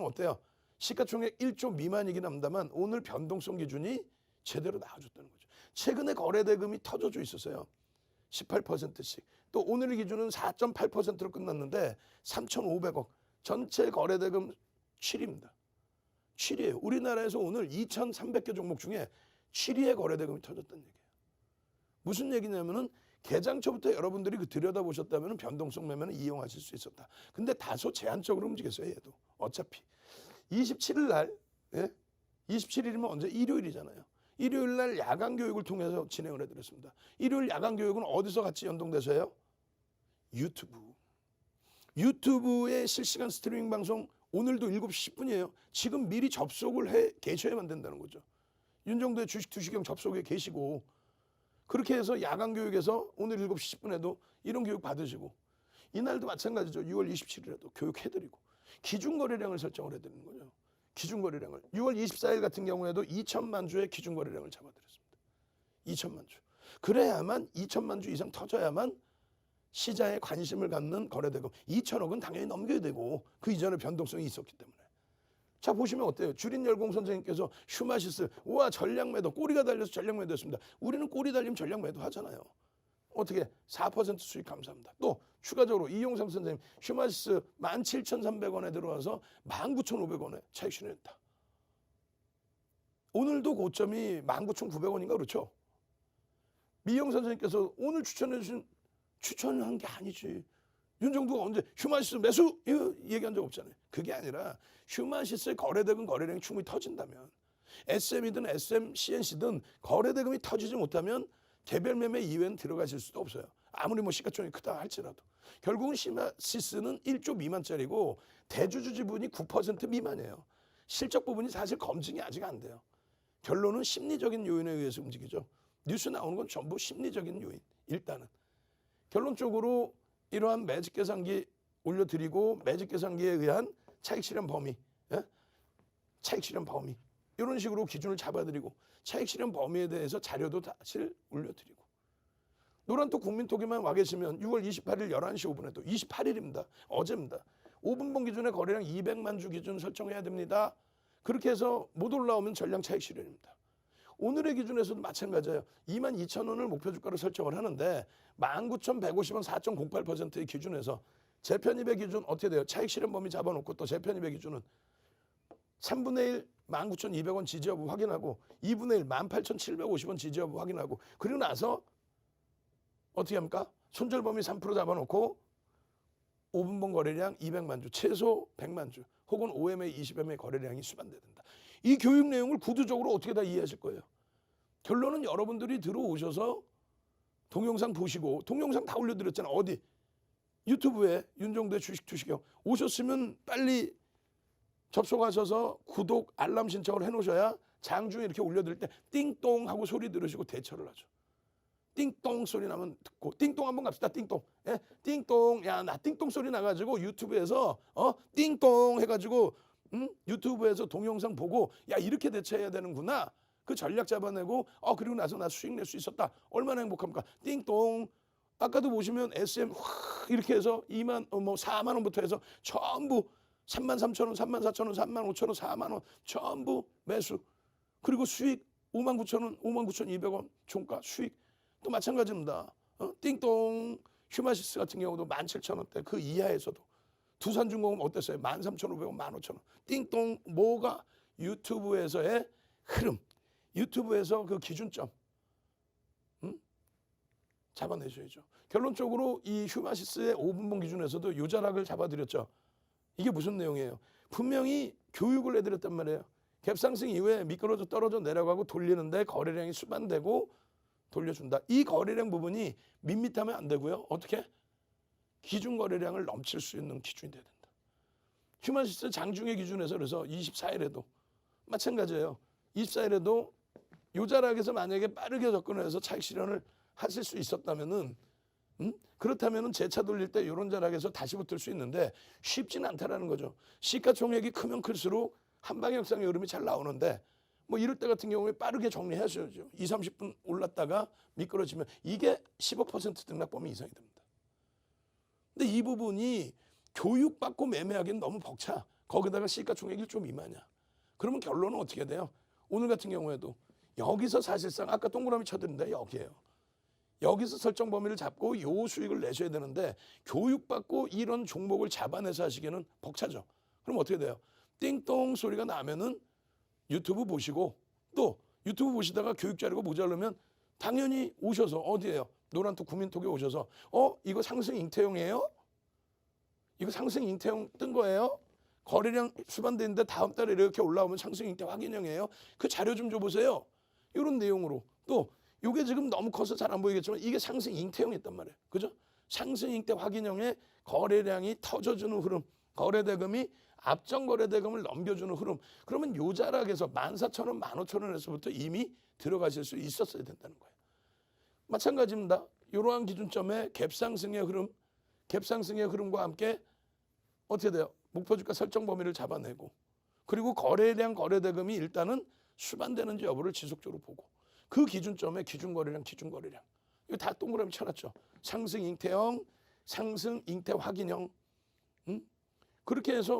어때요? 시가총액 1조 미만이긴 합니다만 오늘 변동성 기준이 제대로 나와줬다는 거죠. 최근에 거래 대금이 터져져 있었어요. 18%씩. 또 오늘 기준은 4.8%로 끝났는데 3,500억. 전체 거래 대금 7위입니다. 7위예요. 우리나라에서 오늘 2,300개 종목 중에 7위의 거래 대금이 터졌다는 얘기예요. 무슨 얘기냐면은 개장 초부터 여러분들이 그 들여다보셨다면 변동성 매매는 이용하실 수 있었다. 근데 다소 제한적으로 움직였어요, 얘도. 어차피. 27일 날, 예? 27일이면 언제? 일요일이잖아요. 일요일 날 야간 교육을 통해서 진행을 해드렸습니다. 일요일 야간 교육은 어디서 같이 연동돼서 해요? 유튜브. 유튜브의 실시간 스트리밍 방송 오늘도 7시 10분이에요. 지금 미리 접속을 해 계셔야만 된다는 거죠. 윤정도의 주식 투시경 접속에 계시고 그렇게 해서 야간 교육에서 오늘 7시 10분에도 이런 교육 받으시고 이날도 마찬가지죠. 6월 27일에도 교육해드리고 기준 거래량을 설정을 해드리는 거죠. 기준 거래량을 6월 24일 같은 경우에도 2천만 주의 기준 거래량을 잡아드렸습니다. 2천만 주. 그래야만 2천만 주 이상 터져야만 시장에 관심을 갖는 거래대금 2천억은 당연히 넘겨야 되고 그 이전에 변동성이 있었기 때문에 자 보시면 어때요? 주린열공 선생님께서 슈마시스 우와 전략 매도 꼬리가 달려서 전략 매도했습니다. 우리는 꼬리 달리면 전략 매도 하잖아요. 어떻게 4% 수익 감사합니다. 또 추가적으로 이용삼 선생님 슈마시스 17,300원에 들어와서 19,500원에 차익 실현했다. 오늘도 고점이 19,900원인가 그렇죠? 미영 선생님께서 오늘 추천해 주신 추천을 한게 아니지. 윤정도가 언제 휴마시스 매수 이거 얘기한 적 없잖아요. 그게 아니라 휴마시스의 거래대금 거래량이 충분히 터진다면 SM이든 SM, CNC든 거래대금이 터지지 못하면 개별 매매 이외는 들어가실 수도 없어요. 아무리 뭐 시가총액이 크다 할지라도 결국은 시마시스는 1조 미만짜리고 대주주 지분이 9% 미만이에요. 실적 부분이 사실 검증이 아직 안 돼요. 결론은 심리적인 요인에 의해서 움직이죠. 뉴스 나오는 건 전부 심리적인 요인. 일단은 결론적으로 이러한 매직 계산기 올려드리고 매직 계산기에 의한 차익 실현 범위, 예? 차익 실현 범위 이런 식으로 기준을 잡아드리고 차익 실현 범위에 대해서 자료도 사실 올려드리고 노란톡 국민톡에만 와 계시면 6월 28일 11시 5분에도 28일입니다. 어제입니다. 5분봉 기준에 거래량 200만 주 기준 설정해야 됩니다. 그렇게 해서 못 올라오면 전량 차익 실현입니다. 오늘의 기준에서도 마찬가지예요. 2만 2천 원을 목표 주가로 설정을 하는데 19,150원 4.08%의 기준에서 재편입의 기준 어떻게 돼요? 차익 실현 범위 잡아놓고 또 재편입의 기준은 3분의 1 19,200원 지지 여부 확인하고 2분의 1 18,750원 지지 여부 확인하고 그리고 나서 어떻게 합니까? 손절 범위 3% 잡아놓고 5분봉 거래량 200만 주, 최소 100만 주, 혹은 OMA 20MA 거래량이 된다. 이 교육 내용을 구두적으로 어떻게 다 이해하실 거예요? 결론은 여러분들이 들어오셔서 동영상 보시고 동영상 다 올려드렸잖아. 어디? 유튜브에 윤정대 주식 주식형 오셨으면 빨리 접속하셔서 구독 알람 신청을 해놓으셔야 장중에 이렇게 올려드릴 때 띵동 하고 소리 들으시고 대처를 하죠. 띵동 소리 나면 듣고 띵동 한번 갑시다 띵동 예? 띵동 야 나 띵동 소리 나가지고 유튜브에서 어 띵동 해가지고 음? 유튜브에서 동영상 보고 야 이렇게 대처해야 되는구나. 그 전략 잡아내고 어 그리고 나서 나 수익 낼 수 있었다. 얼마나 행복합니까? 띵동. 아까도 보시면 SM 확 이렇게 해서 2만 어, 뭐 4만 원부터 해서 전부 3만 3천 원, 3만 4천 원, 3만 5천 원, 4만 원 전부 매수. 그리고 수익 5만 9천 원, 5만 9천 2백 원 종가 수익. 또 마찬가지입니다. 어? 띵동. 휴마시스 같은 경우도 17,000원대 그 이하에서도 두산중공업 어땠어요? 13,500원, 15,000원. 띵동 뭐가 유튜브에서의 흐름, 유튜브에서 그 기준점 음? 잡아내셔야죠. 결론적으로 이 휴마시스의 5분봉 기준에서도 요자락을 잡아드렸죠. 이게 무슨 내용이에요? 분명히 교육을 해드렸단 말이에요. 갭상승 이후에 미끄러져 떨어져 내려가고 돌리는데 거래량이 수반되고 돌려준다. 이 거래량 부분이 밋밋하면 안 되고요. 어떻게? 기준 거래량을 넘칠 수 있는 기준이 돼야 된다. 휴먼시스 장중의 기준에서 그래서 24일에도 마찬가지예요. 24일에도 요자락에서 만약에 빠르게 접근해서 차익 실현을 하실 수 있었다면은 음? 그렇다면은 재차 돌릴 때 이런 자락에서 다시 붙을 수 있는데 쉽지는 않다라는 거죠. 시가총액이 크면 클수록 한방향성의 흐름이 잘 나오는데 뭐 이럴 때 같은 경우에 빠르게 정리하셔야죠. 2, 30분 올랐다가 미끄러지면 이게 15% 등락범위 이상이 됩니다. 근데 이 부분이 교육받고 매매하기는 너무 벅차. 거기다가 시가총액 1조 미만이야. 그러면 결론은 어떻게 돼요? 오늘 같은 경우에도 여기서 사실상 아까 동그라미 쳐드는데 여기에요. 여기서 설정 범위를 잡고 요 수익을 내셔야 되는데 교육받고 이런 종목을 잡아내서 하시기에는 벅차죠. 그럼 어떻게 돼요? 띵동 소리가 나면은 유튜브 보시고 또 유튜브 보시다가 교육 자료가 모자르면 당연히 오셔서 어디에요? 노란톡 국민톡에 오셔서 어 이거 상승 잉태용이에요? 이거 상승 잉태용 뜬 거예요? 거래량 수반되는데 다음 달에 이렇게 올라오면 상승 잉태 확인형이에요. 그 자료 좀 줘보세요. 이런 내용으로 또 이게 지금 너무 커서 잘 안 보이겠지만 이게 상승 잉태형이었단 말이에요. 그죠? 상승 잉태 확인형의 거래량이 터져주는 흐름, 거래대금이 앞전 거래대금을 넘겨주는 흐름. 그러면 요 자락에서 14,000원, 15,000원에서부터 이미 들어가실 수 있었어야 된다는 거예요. 마찬가지입니다. 이러한 기준점에 갭상승의 흐름, 갭상승의 흐름과 함께 어떻게 돼요? 목표 주가 설정 범위를 잡아내고 그리고 거래량 거래대금이 일단은 수반되는지 여부를 지속적으로 보고 그 기준점에 기준거래량 기준거래량 이거 다 동그라미 쳐놨죠. 상승 잉태형, 상승 잉태 확인형 음? 그렇게 해서